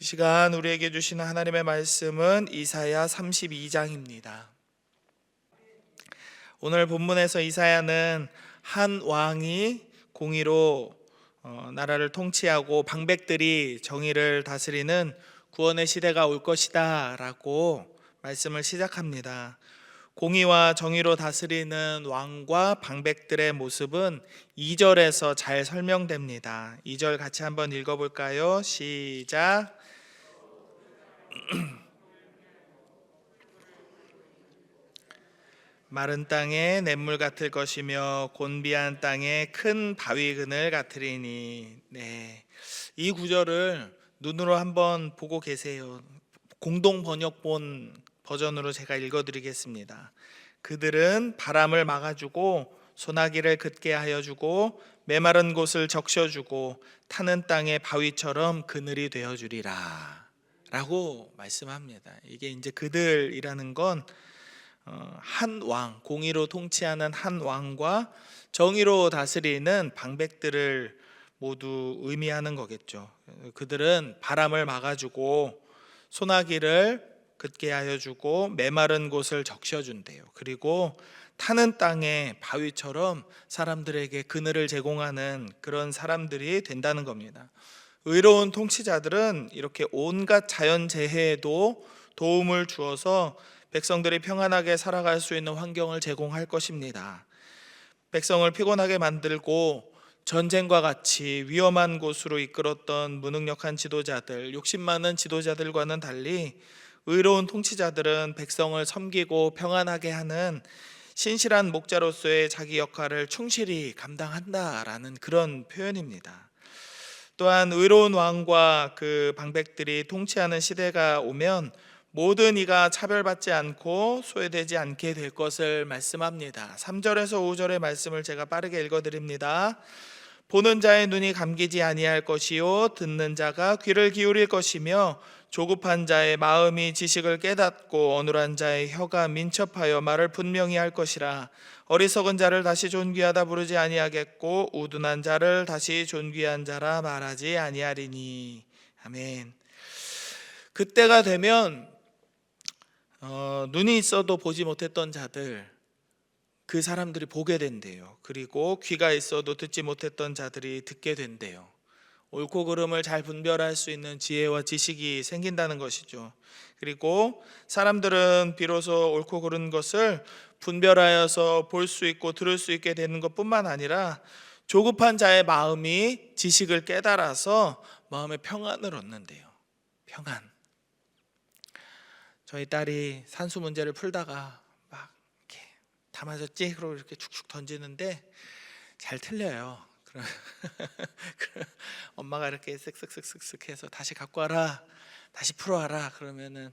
이 시간 우리에게 주시는 하나님의 말씀은 이사야 32장입니다. 오늘 본문에서 이사야는 한 왕이 공의로 어, 나라를 통치하고 방백들이 정의를 다스리는 구원의 시대가 올 것이다 라고 말씀을 시작합니다. 공의와 정의로 다스리는 왕과 방백들의 모습은 2절에서 잘 설명됩니다. 2절 같이 한번 읽어볼까요? 시작. 마른 땅에 냇물 같을 것이며 곤비한 땅에 큰 바위 그늘 같으리니 네. 이 구절을 눈으로 한번 보고 계세요. 공동 번역본 버전으로 제가 읽어 드리겠습니다. 그들은 바람을 막아 주고 소나기를 긋게 하여 주고 메마른 곳을 적셔 주고 타는 땅의 바위처럼 그늘이 되어 주리라. 라고 말씀합니다. 이게 이제 그들이라는 건 어, 한 왕, 공의로 통치하는 한 왕과 정의로 다스리는 방백들을 모두 의미하는 거겠죠. 그들은 바람을 막아주고 소나기를 긋게 하여 주고 메마른 곳을 적셔 준대요. 그리고 타는 땅에 바위처럼 사람들에게 그늘을 제공하는 그런 사람들이 된다는 겁니다. 의로운 통치자들은 이렇게 온갖 자연 재해에도 도움을 주어서 백성들이 평안하게 살아갈 수 있는 환경을 제공할 것입니다. 백성을 피곤하게 만들고 전쟁과 같이 위험한 곳으로 이끌었던 무능력한 지도자들, 욕심 많은 지도자들과는 달리 의로운 통치자들은 백성을 섬기고 평안하게 하는 신실한 목자로서의 자기 역할을 충실히 감당한다라는 그런 표현입니다. 또한 의로운 왕과 그 방백들이 통치하는 시대가 오면 모든 이가 차별받지 않고 소외되지 않게 될 것을 말씀합니다. 3절에서 5절의 말씀을 제가 빠르게 읽어 드립니다. 보는 자의 눈이 감기지 아니할 것이요 듣는 자가 귀를 기울일 것이며 조급한 자의 마음이 지식을 깨닫고 어눌한 자의 혀가 민첩하여 말을 분명히 할 것이라 어리석은 자를 다시 존귀하다 부르지 아니하겠고 우둔한 자를 다시 존귀한 자라 말하지 아니하리니 아멘. 그때가 되면 어, 눈이 있어도 보지 못했던 자들 그 사람들이 보게 된대요. 그리고 귀가 있어도 듣지 못했던 자들이 듣게 된대요. 옳고 그름을 잘 분별할 수 있는 지혜와 지식이 생긴다는 것이죠. 그리고 사람들은 비로소 옳고 그른 것을 분별하여서 볼 수 있고 들을 수 있게 되는 것뿐만 아니라 조급한 자의 마음이 지식을 깨달아서 마음의 평안을 얻는데요. 평안. 저희 딸이 산수 문제를 풀다가 막 이렇게 다 맞았지? 그러고 이렇게 축축 던지는데 잘 틀려요. 그럼 엄마가 이렇게 쓱쓱쓱쓱쓱 해서 다시 갖고 와라, 다시 풀어와라 그러면은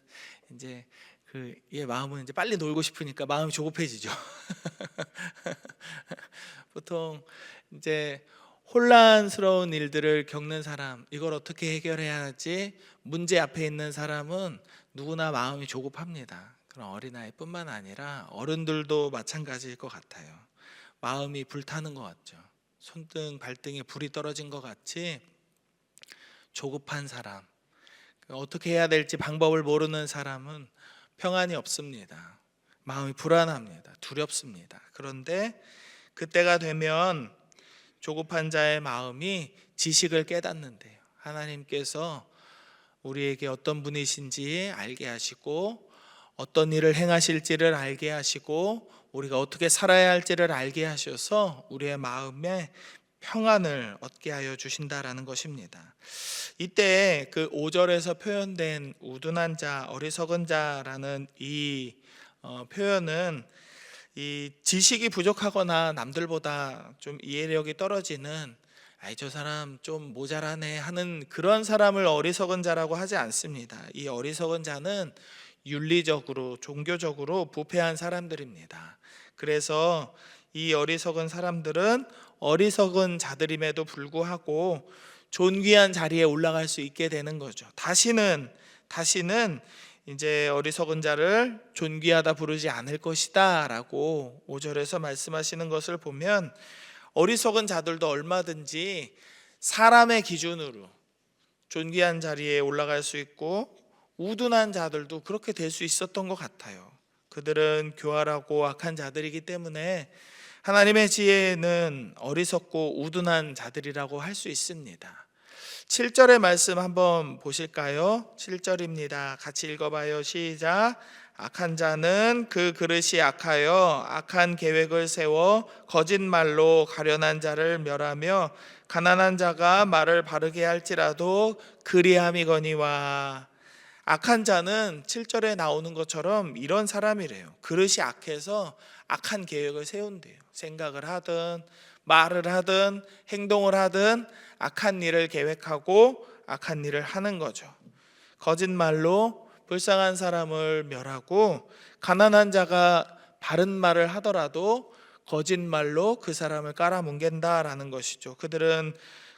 이제 그 얘 마음은 이제 빨리 놀고 싶으니까 마음이 조급해지죠. 보통 이제 혼란스러운 일들을 겪는 사람, 이걸 어떻게 해결해야 하지? 문제 앞에 있는 사람은 누구나 마음이 조급합니다. 그런 어린아이뿐만 아니라 어른들도 마찬가지일 것 같아요. 마음이 불타는 것 같죠. 손등 발등에 불이 떨어진 것 같이 조급한 사람, 어떻게 해야 될지 방법을 모르는 사람은 평안이 없습니다. 마음이 불안합니다. 두렵습니다. 그런데 그때가 되면 조급한 자의 마음이 지식을 깨닫는데요. 하나님께서 우리에게 어떤 분이신지 알게 하시고 어떤 일을 행하실지를 알게 하시고 우리가 어떻게 살아야 할지를 알게 하셔서 우리의 마음에 평안을 얻게 하여 주신다라는 것입니다. 이때 그 5절에서 표현된 우둔한 자, 어리석은 자라는 이 어, 표현은 이 지식이 부족하거나 남들보다 좀 이해력이 떨어지는 아이 저 사람 좀 모자라네 하는 그런 사람을 어리석은 자라고 하지 않습니다. 이 어리석은 자는 윤리적으로 종교적으로 부패한 사람들입니다. 그래서 이 어리석은 사람들은 어리석은 자들임에도 불구하고 존귀한 자리에 올라갈 수 있게 되는 거죠. 다시는 다시는 이제 어리석은 자를 존귀하다 부르지 않을 것이다라고 5절에서 말씀하시는 것을 보면 어리석은 자들도 얼마든지 사람의 기준으로 존귀한 자리에 올라갈 수 있고 우둔한 자들도 그렇게 될 수 있었던 것 같아요. 그들은 교활하고 악한 자들이기 때문에 하나님의 지혜는 어리석고 우둔한 자들이라고 할 수 있습니다. 7절의 말씀 한번 보실까요? 7절입니다. 같이 읽어봐요. 시작. 악한 자는 그 그릇이 악하여 악한 계획을 세워 거짓말로 가련한 자를 멸하며 가난한 자가 말을 바르게 할지라도 그리함이거니와 악한 자는 7절에 나오는 것처럼 이런 사람이래요. 그릇이 악해서 악한 계획을 세운대요. 생각을 하든 말을 하든 행동을 하든 악한 일을 계획하고 악한 일을 하는 거죠. 거짓말로 불쌍한 사람을 멸하고 가난한 자가 바른 말을 하더라도 거짓말로 그 사람을 깔아뭉갠다라는 것이죠. 그들은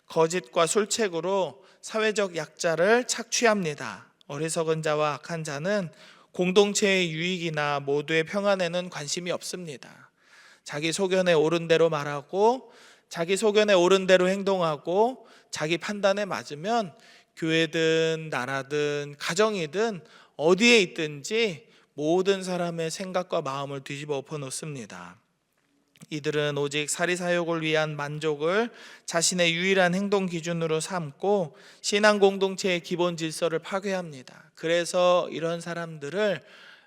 거짓과 술책으로 사회적 약자를 착취합니다. 어리석은 자와 악한 자는 공동체의 유익이나 모두의 평안에는 관심이 없습니다. 자기 소견에 옳은 대로 말하고 자기 소견에 옳은 대로 행동하고 자기 판단에 맞으면 교회든 나라든 가정이든 어디에 있든지 모든 사람의 생각과 마음을 뒤집어 엎어 놓습니다. 이들은 오직 사리사욕을 위한 만족을 자신의 유일한 행동 기준으로 삼고 신앙 공동체의 기본 질서를 파괴합니다. 그래서 이런 사람들을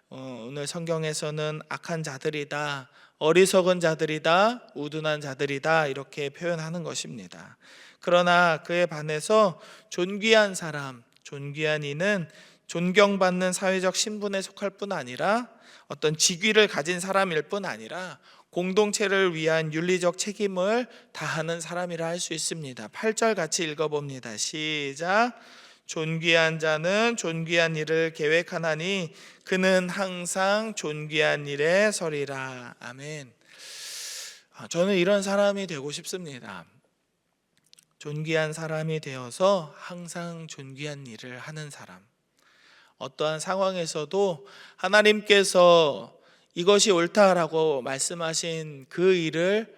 어, 오늘 성경에서는 악한 자들이다, 어리석은 자들이다, 우둔한 자들이다 이렇게 표현하는 것입니다. 그러나 그에 반해서 존귀한 사람, 존귀한 이는 존경받는 사회적 신분에 속할 뿐 아니라 어떤 직위를 가진 사람일 뿐 아니라 공동체를 위한 윤리적 책임을 다하는 사람이라 할 수 있습니다. 8절 같이 읽어봅니다. 시작. 존귀한 자는 존귀한 일을 계획하나니 그는 항상 존귀한 일에 서리라. 아멘. 아, 저는 이런 사람이 되고 싶습니다. 존귀한 사람이 되어서 항상 존귀한 일을 하는 사람. 어떠한 상황에서도 하나님께서 이것이 옳다라고 말씀하신 그 일을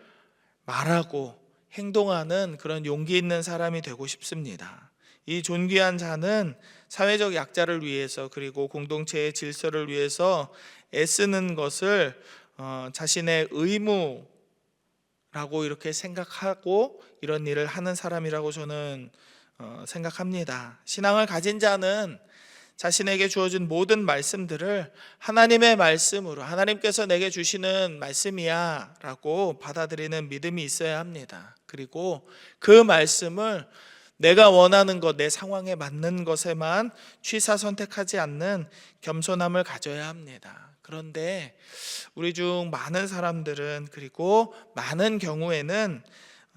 말하고 행동하는 그런 용기 있는 사람이 되고 싶습니다. 이 존귀한 자는 사회적 약자를 위해서 그리고 공동체의 질서를 위해서 애쓰는 것을 어, 자신의 의무라고 이렇게 생각하고 이런 일을 하는 사람이라고 저는 어, 생각합니다. 신앙을 가진 자는 자신에게 주어진 모든 말씀들을 하나님의 말씀으로 하나님께서 내게 주시는 말씀이야 라고 받아들이는 믿음이 있어야 합니다. 그리고 그 말씀을 내가 원하는 것, 내 상황에 맞는 것에만 취사 선택하지 않는 겸손함을 가져야 합니다. 그런데 우리 중 많은 사람들은 그리고 많은 경우에는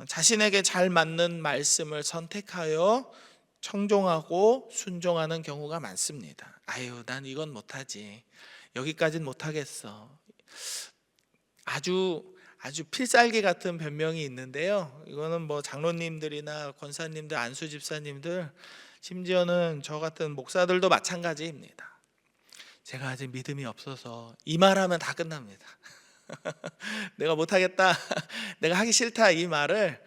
자신에게 잘 맞는 말씀을 선택하여 청종하고 순종하는 경우가 많습니다. 아유, 난 이건 못하지. 여기까진 못하겠어. 아주 아주 필살기 같은 변명이 있는데요. 이거는 뭐 장로님들이나 권사님들, 안수 집사님들, 심지어는 저 같은 목사들도 마찬가지입니다. 제가 아직 믿음이 없어서 이 말하면 다 끝납니다. 내가 못하겠다, 내가 하기 싫다 이 말을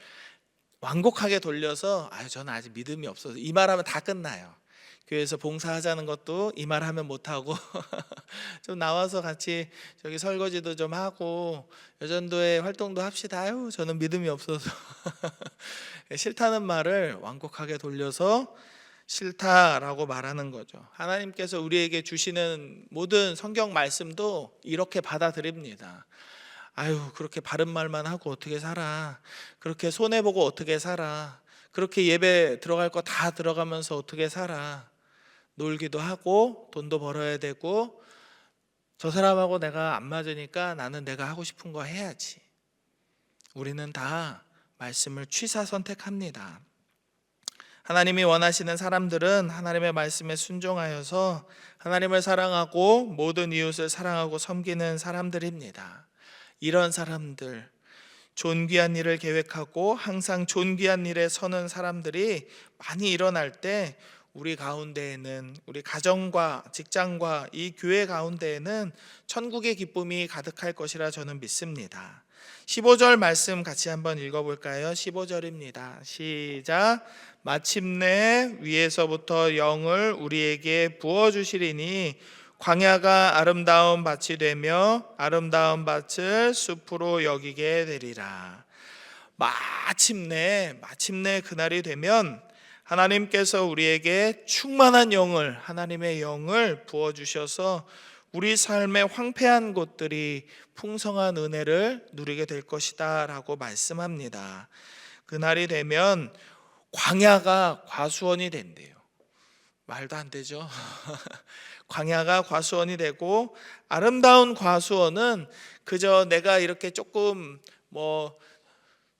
완곡하게 돌려서 아유 저는 아직 믿음이 없어서 이 말하면 다 끝나요. 교회에서 봉사하자는 것도 이 말하면 못하고 좀 나와서 같이 저기 설거지도 좀 하고 여전도에 활동도 합시다. 아유 저는 믿음이 없어서 싫다는 말을 완곡하게 돌려서 싫다라고 말하는 거죠. 하나님께서 우리에게 주시는 모든 성경 말씀도 이렇게 받아들입니다. 아유, 그렇게 바른 말만 하고 어떻게 살아? 그렇게 손해 보고 어떻게 살아? 그렇게 예배 들어갈 거 다 들어가면서 어떻게 살아? 놀기도 하고 돈도 벌어야 되고 저 사람하고 내가 안 맞으니까 나는 내가 하고 싶은 거 해야지. 우리는 다 말씀을 취사 선택합니다. 하나님이 원하시는 사람들은 하나님의 말씀에 순종하여서 하나님을 사랑하고 모든 이웃을 사랑하고 섬기는 사람들입니다. 이런 사람들, 존귀한 일을 계획하고 항상 존귀한 일에 서는 사람들이 많이 일어날 때 우리 가운데에는 우리 가정과 직장과 이 교회 가운데에는 천국의 기쁨이 가득할 것이라 저는 믿습니다. 15절 말씀 같이 한번 읽어볼까요? 15절입니다. 시작. 마침내 위에서부터 영을 우리에게 부어 주시리니 광야가 아름다운 밭이 되며 아름다운 밭을 숲으로 여기게 되리라. 마침내 마침내 그날이 되면 하나님께서 우리에게 충만한 영을 하나님의 영을 부어 주셔서 우리 삶의 황폐한 곳들이 풍성한 은혜를 누리게 될 것이다라고 말씀합니다. 그날이 되면 광야가 과수원이 된대요. 말도 안 되죠. 광야가 과수원이 되고 아름다운 과수원은 그저 내가 이렇게 조금 뭐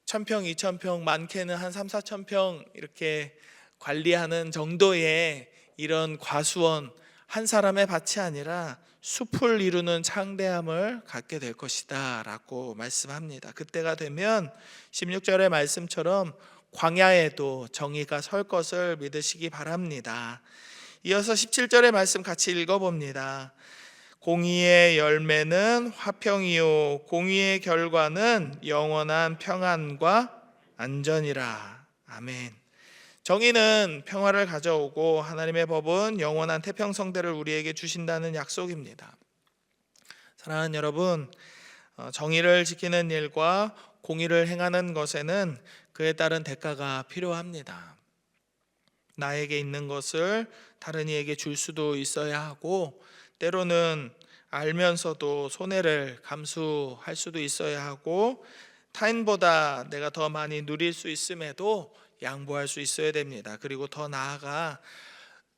천평, 이천평, 많게는 한 삼, 사천 평 이렇게 관리하는 정도의 이런 과수원 한 사람의 밭이 아니라 숲을 이루는 창대함을 갖게 될 것이다 라고 말씀합니다. 그때가 되면 16절의 말씀처럼 광야에도 정의가 설 것을 믿으시기 바랍니다. 이어서 17절의 말씀 같이 읽어봅니다. 공의의 열매는 화평이요 공의의 결과는 영원한 평안과 안전이라. 아멘. 정의는 평화를 가져오고 하나님의 법은 영원한 태평 성대를 우리에게 주신다는 약속입니다. 사랑하는 여러분, 어, 정의를 지키는 일과 공의를 행하는 것에는 그에 따른 대가가 필요합니다. 나에게 있는 것을 다른 이에게 줄 수도 있어야 하고 때로는 알면서도 손해를 감수할 수도 있어야 하고 타인보다 내가 더 많이 누릴 수 있음에도 양보할 수 있어야 됩니다. 그리고 더 나아가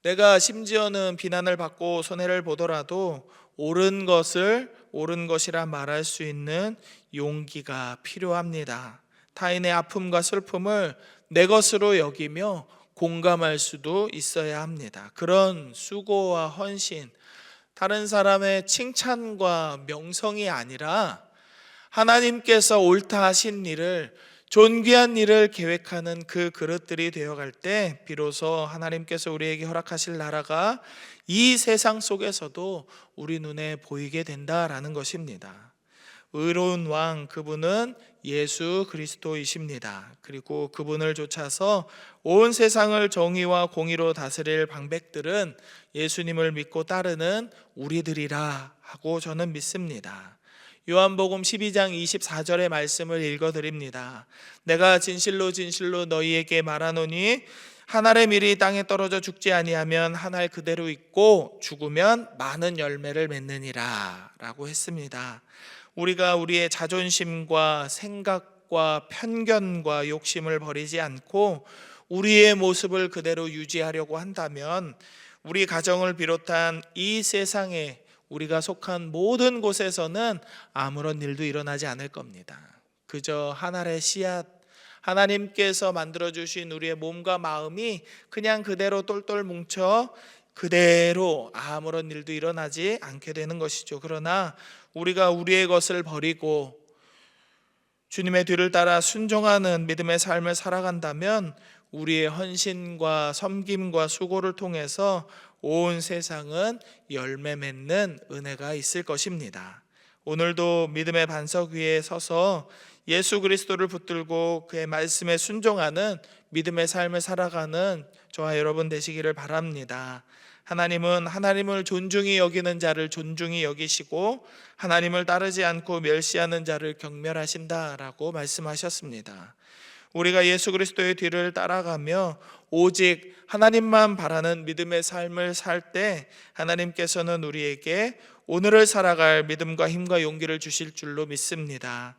내가 심지어는 비난을 받고 손해를 보더라도 옳은 것을 옳은 것이라 말할 수 있는 용기가 필요합니다. 타인의 아픔과 슬픔을 내 것으로 여기며 공감할 수도 있어야 합니다. 그런 수고와 헌신, 다른 사람의 칭찬과 명성이 아니라 하나님께서 옳다 하신 일을 존귀한 일을 계획하는 그 그릇들이 되어갈 때 비로소 하나님께서 우리에게 허락하실 나라가 이 세상 속에서도 우리 눈에 보이게 된다라는 것입니다. 의로운 왕 그분은 예수 그리스도이십니다. 그리고 그분을 쫓아서 온 세상을 정의와 공의로 다스릴 방백들은 예수님을 믿고 따르는 우리들이라 하고 저는 믿습니다. 요한복음 12장 24절의 말씀을 읽어 드립니다. 내가 진실로 진실로 너희에게 말하노니 한 알의 밀이 땅에 떨어져 죽지 아니하면 한 알 그대로 있고 죽으면 많은 열매를 맺느니라라고 했습니다. 우리가 우리의 자존심과 생각과 편견과 욕심을 버리지 않고 우리의 모습을 그대로 유지하려고 한다면 우리 가정을 비롯한 이 세상에 우리가 속한 모든 곳에서는 아무런 일도 일어나지 않을 겁니다. 그저 하나의 씨앗 하나님께서 만들어 주신 우리의 몸과 마음이 그냥 그대로 똘똘 뭉쳐 그대로 아무런 일도 일어나지 않게 되는 것이죠. 그러나 우리가 우리의 것을 버리고 주님의 뒤를 따라 순종하는 믿음의 삶을 살아간다면 우리의 헌신과 섬김과 수고를 통해서 온 세상은 열매 맺는 은혜가 있을 것입니다. 오늘도 믿음의 반석 위에 서서 예수 그리스도를 붙들고 그의 말씀에 순종하는 믿음의 삶을 살아가는 저와 여러분 되시기를 바랍니다. 하나님은 하나님을 존중히 여기는 자를 존중히 여기시고 하나님을 따르지 않고 멸시하는 자를 경멸하신다라고 말씀하셨습니다. 우리가 예수 그리스도의 뒤를 따라가며 오직 하나님만 바라는 믿음의 삶을 살 때 하나님께서는 우리에게 오늘을 살아갈 믿음과 힘과 용기를 주실 줄로 믿습니다.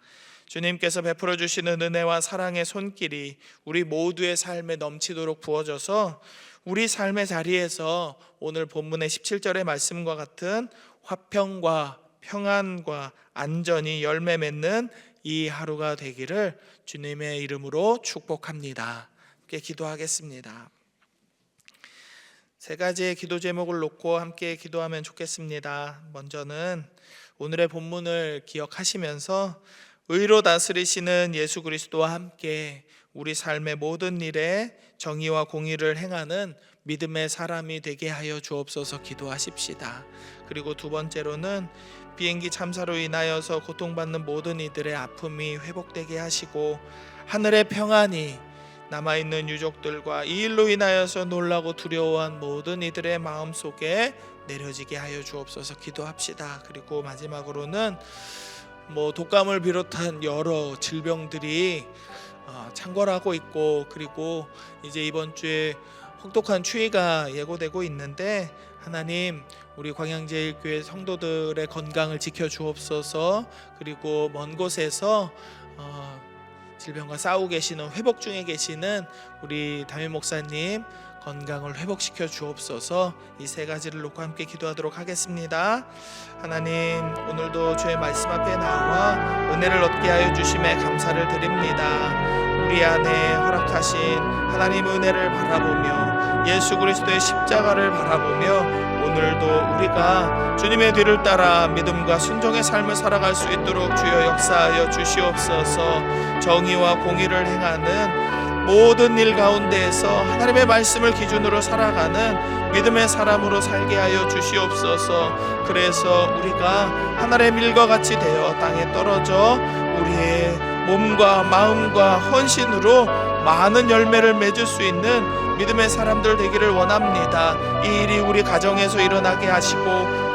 주님께서 베풀어 주시는 은혜와 사랑의 손길이 우리 모두의 삶에 넘치도록 부어져서 우리 삶의 자리에서 오늘 본문의 17절의 말씀과 같은 화평과 평안과 안전이 열매 맺는 이 하루가 되기를 주님의 이름으로 축복합니다. 함께 기도하겠습니다. 세 가지의 기도 제목을 놓고 함께 기도하면 좋겠습니다. 먼저는 오늘의 본문을 기억하시면서 의로 다스리시는 예수 그리스도와 함께 우리 삶의 모든 일에 정의와 공의를 행하는 믿음의 사람이 되게 하여 주옵소서 기도하십시다. 그리고 두 번째로는 비행기 참사로 인하여서 고통받는 모든 이들의 아픔이 회복되게 하시고 하늘의 평안이 남아 있는 유족들과 이 일로 인하여서 놀라고 두려워한 모든 이들의 마음 속에 내려지게 하여 주옵소서 기도합시다. 그리고 마지막으로는 뭐 독감을 비롯한 여러 질병들이 어, 창궐하고 있고 그리고 이제 이번 주에 혹독한 추위가 예고되고 있는데 하나님 우리 광양제일교회 성도들의 건강을 지켜 주옵소서. 그리고 먼 곳에서 어, 질병과 싸우고 계시는 회복 중에 계시는 우리 담임 목사님 건강을 회복시켜 주옵소서 이 세 가지를 놓고 함께 기도하도록 하겠습니다. 하나님 오늘도 주의 말씀 앞에 나와 은혜를 얻게 하여 주심에 감사를 드립니다. 우리 안에 허락하신 하나님 은혜를 바라보며 예수 그리스도의 십자가를 바라보며 오늘도 우리가 주님의 뒤를 따라 믿음과 순종의 삶을 살아갈 수 있도록 주여 역사하여 주시옵소서 정의와 공의를 행하는 모든 일 가운데에서 하나님의 말씀을 기준으로 살아가는 믿음의 사람으로 살게 하여 주시옵소서. 그래서 우리가 하늘의 밀과 같이 되어 땅에 떨어져 우리의 몸과 마음과 헌신으로 많은 열매를 맺을 수 있는 믿음의 사람들 되기를 원합니다. 이 일이 우리 가정에서 일어나게 하시고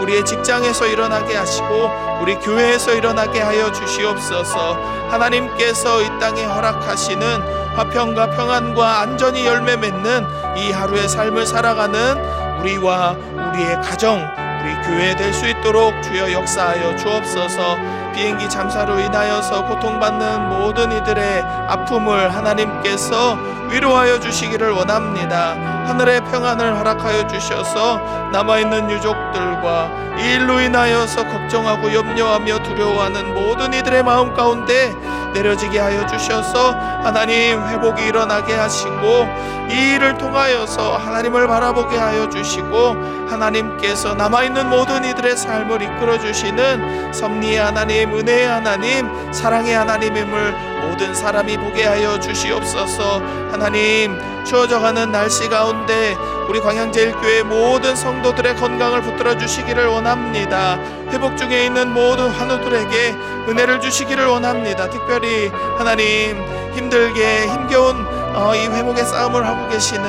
우리의 직장에서 일어나게 하시고 우리 교회에서 일어나게 하여 주시옵소서. 하나님께서 이 땅에 허락하시는 화평과 평안과 안전이 열매 맺는 이 하루의 삶을 살아가는 우리와 우리의 가정, 우리 교회 될 수 있도록 주여 역사하여 주옵소서. 비행기 참사로 인하여서 고통받는 모든 이들의 아픔을 하나님께서 위로하여 주시기를 원합니다. 하늘의 평안을 허락하여 주셔서 남아있는 유족들과 이 일로 인하여서 걱정하고 염려하며 두려워하는 모든 이들의 마음 가운데 내려지게 하여 주셔서 하나님 회복이 일어나게 하시고 이 일을 통하여서 하나님을 바라보게 하여 주시고 하나님께서 남아있는 모든 이들의 삶을 이끌어 주시는 섭리의 하나님 은혜의 하나님 사랑의 하나님임을 모든 사람이 보게 하여 주시옵소서. 하나님 추워져가는 날씨 가운데 우리 광양제일교회 모든 성도들의 건강을 붙들어 주시기를 원합니다. 회복 중에 있는 모든 환우들에게 은혜를 주시기를 원합니다. 특별히 하나님 힘들게 힘겨운 어, 이 회복의 싸움을 하고 계시는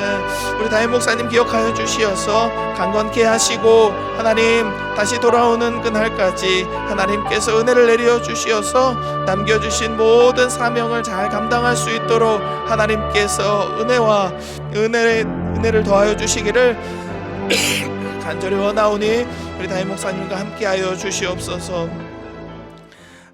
우리 다임 목사님 기억하여 주시어서 강건케 하시고 하나님 다시 돌아오는 그날까지 하나님께서 은혜를 내려 주시어서 남겨주신 모든 사명을 잘 감당할 수 있도록 하나님께서 은혜와 은혜 은혜를 더하여 주시기를 간절히 원하오니 우리 다임 목사님과 함께하여 주시옵소서.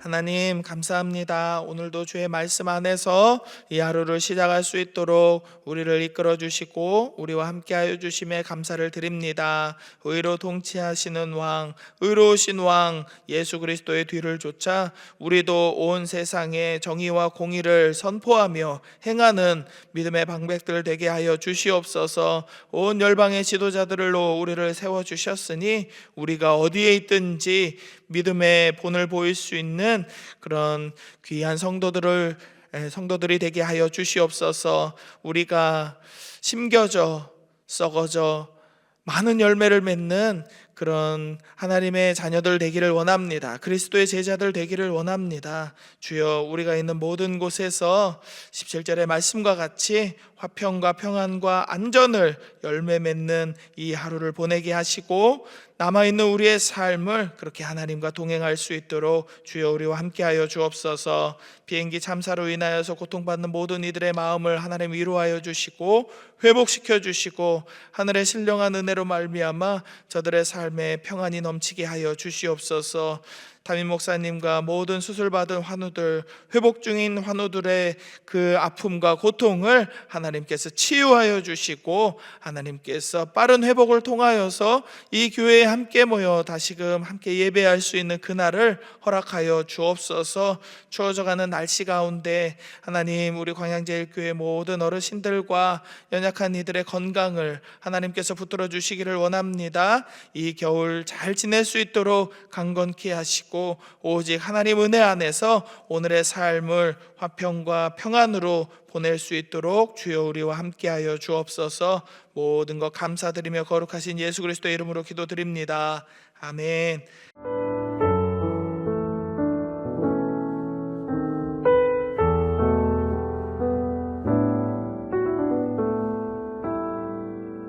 하나님 감사합니다. 오늘도 주의 말씀 안에서 이 하루를 시작할 수 있도록 우리를 이끌어 주시고 우리와 함께하여 주심에 감사를 드립니다. 의로 통치하시는 왕, 의로우신 왕 예수 그리스도의 뒤를 쫓아 우리도 온 세상에 정의와 공의를 선포하며 행하는 믿음의 방백들 되게 하여 주시옵소서. 온 열방의 지도자들로 우리를 세워 주셨으니 우리가 어디에 있든지 믿음의 본을 보일 수 있는 그런 귀한 성도들을 에, 성도들이 되게 하여 주시옵소서. 우리가 심겨져 썩어져 많은 열매를 맺는 그런 하나님의 자녀들 되기를 원합니다. 그리스도의 제자들 되기를 원합니다. 주여 우리가 있는 모든 곳에서 17절의 말씀과 같이 화평과 평안과 안전을 열매 맺는 이 하루를 보내게 하시고 남아 있는 우리의 삶을 그렇게 하나님과 동행할 수 있도록 주여 우리와 함께하여 주옵소서. 비행기 참사로 인하여서 고통받는 모든 이들의 마음을 하나님 위로하여 주시고 회복시켜 주시고 하늘의 신령한 은혜로 말미암아 저들의 삶에 평안이 넘치게 하여 주시옵소서. 담임 목사님과 모든 수술받은 환우들, 회복 중인 환우들의 그 아픔과 고통을 하나님께서 치유하여 주시고 하나님께서 빠른 회복을 통하여서 이 교회에 함께 모여 다시금 함께 예배할 수 있는 그날을 허락하여 주옵소서. 추워져가는 날씨 가운데 하나님 우리 광양제일교회 모든 어르신들과 연약한 이들의 건강을 하나님께서 붙들어 주시기를 원합니다. 이 겨울 잘 지낼 수 있도록 강건케 하시고 주시고 오직 하나님 은혜 안에서 오늘의 삶을 화평과 평안으로 보낼 수 있도록 주여 우리와 함께하여 주옵소서 모든 것 감사드리며 거룩하신 예수 그리스도의 이름으로 기도드립니다. 아멘.